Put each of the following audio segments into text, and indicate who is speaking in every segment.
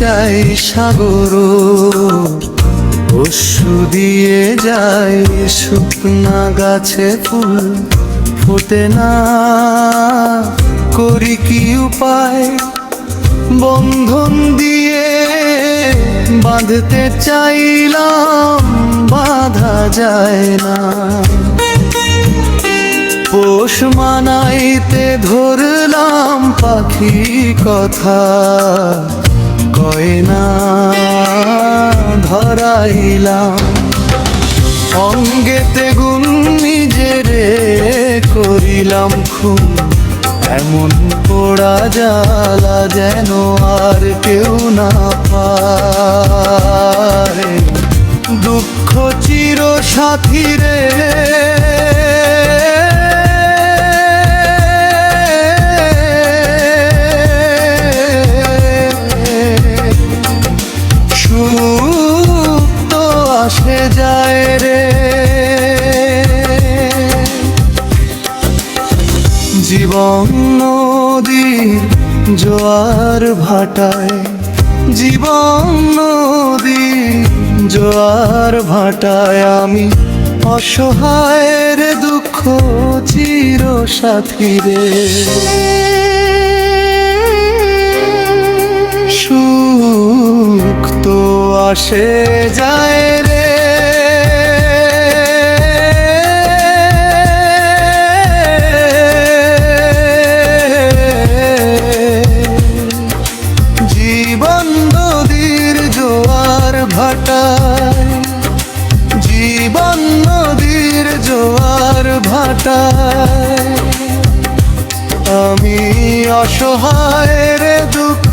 Speaker 1: চাই সাগর, পশু দিয়ে যায় শুকনা গাছে ফুল, ফোটে না। করি কি উপায়? বন্ধন দিয়ে বাঁধতে চাইলাম, বাধা যায় না। পোষ মানাইতে ধরলাম পাখি কথা। কয় না ধরাইলাম। অঙ্গেতে গুণ নিজেরে করিলাম খুন। এমন পোড়া জ্বালা যেন আর কেউ না পায় দুঃখ চির সাথী রে জীবন নদীর জোয়ার ভাটায়। জীবন নদীর জোয়ার ভাটায় আমি অসহায়ের দুঃখ চির সাথী রে। সুখ তো আসে যায় ভাটায় জীবন নদীর জোয়ার ভাটায়। আমি অসহায় রে দুঃখ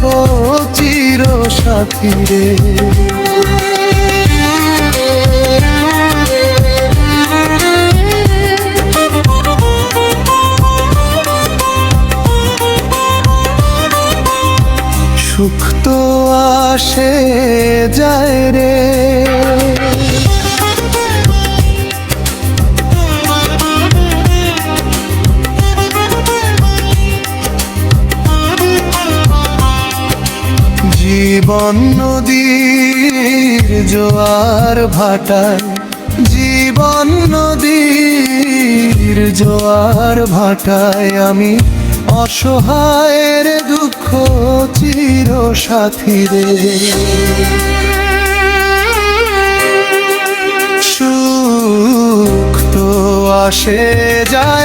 Speaker 1: চির সাথী রে। আসে যায় রে। জীবন নদীর জোয়ার ভাটায় জীবন নদীর জোয়ার ভাটায় আমি অসহায়ের দুঃখ চির সাথী রে সুখ তো আসে যায়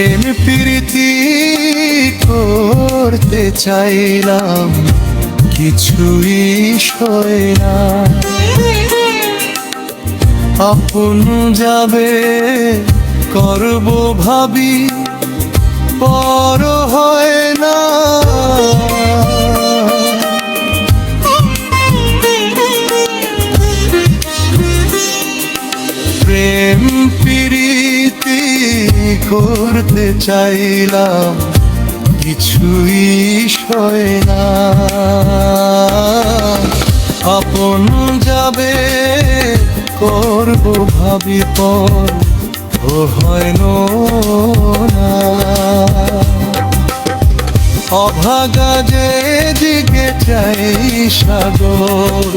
Speaker 1: প্রেম প্রীতি করতে চাইলাম কিছুই সয় না। আপন যাবে করব ভাবি পর হয় করতে চাইলাম, কিছুই সয় না। আপন যাবে, করব ভাবি পর, ও হয় না অভাগা যে দিকে চাই সাগর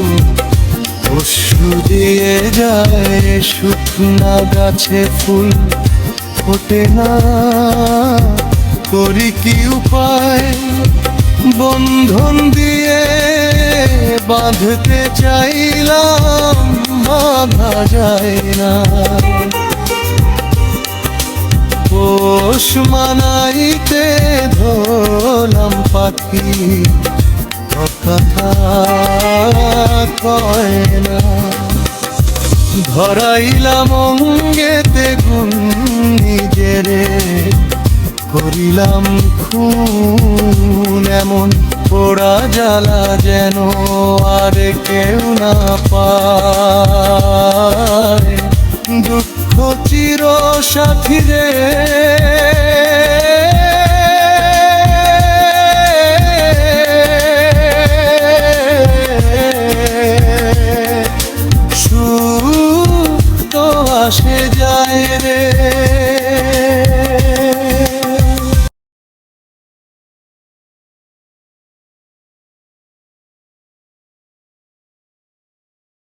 Speaker 1: অশ্রু দিয়ে যায় শুকনা গাছে ফুল। ফোটে না। করি কি উপায়? বন্ধন দিয়ে বাঁধতে চাইলাম, বাঁধা যায় না। পোষ মানাইতে ধরলাম পাখি কথা কয় না। ধরাইলাম অঙ্গেতে গুণ নিজেরে, করিলাম খুন এমন পোড়া জ্বালা যেন আর কেউ না পায়। দুঃখ চির সাথী রে